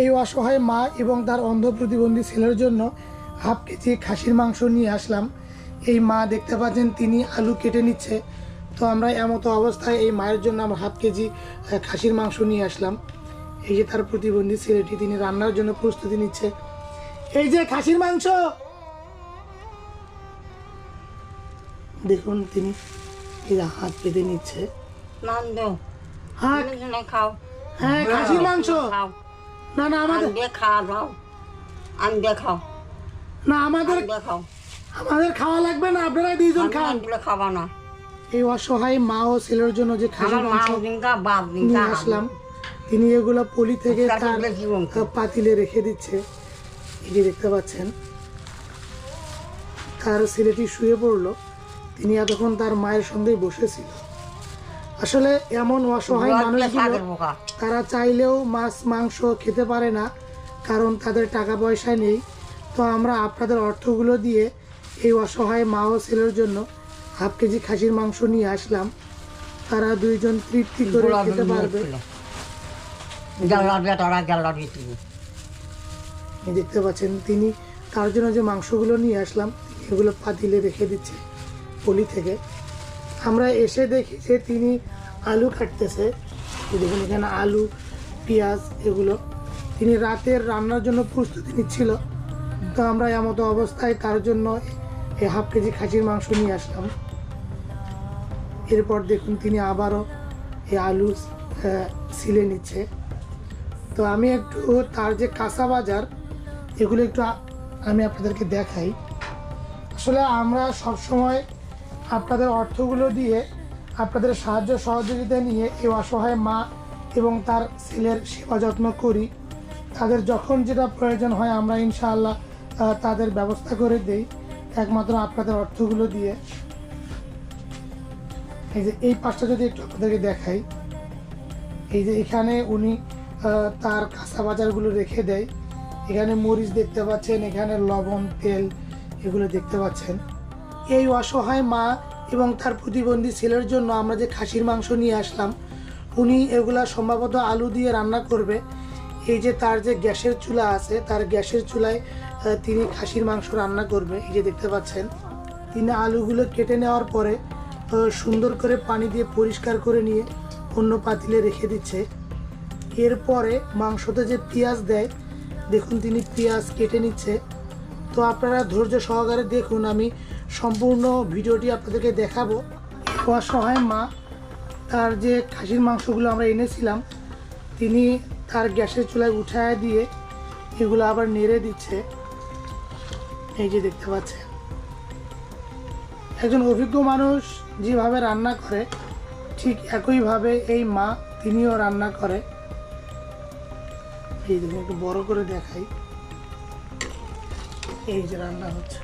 এই অসহায় মা এবং তার অন্ধ প্রতিবন্ধী ছেলের জন্য হাফ কেজি খাসির মাংস নিয়ে আসলাম। এই মা দেখতে পাচ্ছেন তিনি আলু কেটে নিচ্ছে। তো আমরা এমতো অবস্থায় এই মায়ের জন্য আমরা হাফ কেজি খাসির মাংস নিয়ে আসলাম। এই যে তার প্রতিবন্ধী ছেলেটি তিনি রান্নার জন্য প্রস্তুতি নিচ্ছে। এই যে খাসির মাংস! দেখুন তিনি হাত পেতে নিচ্ছে। হ্যাঁ খাসির মাংস! খাও। না না আমাদের খাওয়া দাও না আমাদের আমাদের খাওয়া লাগবে না আপনারা দুইজন খান। খাবা না। এই অসহায় মা ও ছেলের জন্য যে নিয়ে আসলাম তিনি এগুলো পলি থেকে তার? পাতিলে রেখে দিচ্ছে। যে দেখতে পাচ্ছেন। তার ছেলেটি শুয়ে পড়ল। তিনি এতক্ষণ তার মায়ের সঙ্গেই বসেছিল। আসলে এমন অসহায় মানুষগুলো তারা চাইলেও মাছ মাংস খেতে পারে না কারণ তাদের টাকা পয়সা নেই। তো আমরা আপনাদের অর্থগুলো দিয়ে এই অসহায় মা ও ছেলের জন্য হাফ কেজি খাসির মাংস নিয়ে আসলাম। তারা দুইজন তৃপ্তি করে খেতে পারবে। দেখতে পাচ্ছেন তিনি তার জন্য যে মাংসগুলো নিয়ে আসলাম এগুলো পাতিলে রেখে দিচ্ছে পলি থেকে। আমরা এসে দেখি যে তিনি আলু কাটতেছে। দেখুন এখানে আলু, পেঁয়াজ এগুলো। তিনি রাতের রান্নার জন্য প্রস্তুতি নিচ্ছিল। তো আমরা এমতো অবস্থায় তার জন্য এই হাফ কেজি খাসির মাংস নিয়ে আসলাম। এরপর দেখুন তিনি আবারও এই আলু সিলে নিচ্ছে। তো আমি একটু তার যে কাঁচা বাজার, এগুলো একটু আমি আপনাদেরকে দেখাই। আসলে আমরা সব সময় আপনাদের অর্থগুলো দিয়ে আপনাদের সাহায্য সহযোগিতা নিয়ে এই অসহায় মা এবং তার ছেলের সেবা যত্ন করি। তাদের যখন যেটা প্রয়োজন হয় আমরা ইনশাআল্লাহ তাদের ব্যবস্থা করে দেই। একমাত্র আপনাদের অর্থগুলো দিয়ে। এই যে, এই পাশটা যদি একটু আপনাদেরকে দেখাই। এই যে, এখানে উনি তার কাঁচা বাজারগুলো রেখে দেয়। এখানে মরিচ দেখতে পাচ্ছেন, এখানে লবণ, তেল এগুলো দেখতে পাচ্ছেন। এই অসহায় মা এবং তার প্রতিবন্ধী ছেলের জন্য আমরা যে খাসির মাংস নিয়ে আসলাম, উনি এগুলা সম্ভবত আলু দিয়ে রান্না করবে। এই যে তার যে গ্যাসের চুলা আছে, তার গ্যাসের চুলায় তিনি খাসির মাংস রান্না করবে। এই যে দেখতে পাচ্ছেন, তিনি আলুগুলো কেটে নেওয়ার পরে সুন্দর করে পানি দিয়ে পরিষ্কার করে নিয়ে অন্য পাতিলে রেখে দিচ্ছে। এরপরে মাংসতে যে পেঁয়াজ দেয়, দেখুন তিনি পেঁয়াজ কেটে নিচ্ছে। তো আপনারা ধৈর্য সহকারে দেখুন, আমি সম্পূর্ণ ভিডিওটি আপনাদেরকে দেখাবো। অসহায় মা, তার যে খাসির মাংসগুলো আমরা এনেছিলাম, তিনি তার গ্যাসের চুলায় উঠায় দিয়ে এগুলো আবার নেড়ে দিচ্ছে। এই যে দেখতে পাচ্ছেন। একজন অভিজ্ঞ মানুষ যেভাবে রান্না করে, ঠিক একইভাবে এই মা তিনিও রান্না করে। এই দেখুন, একটু বড় করে দেখাই। এই যে রান্না হচ্ছে।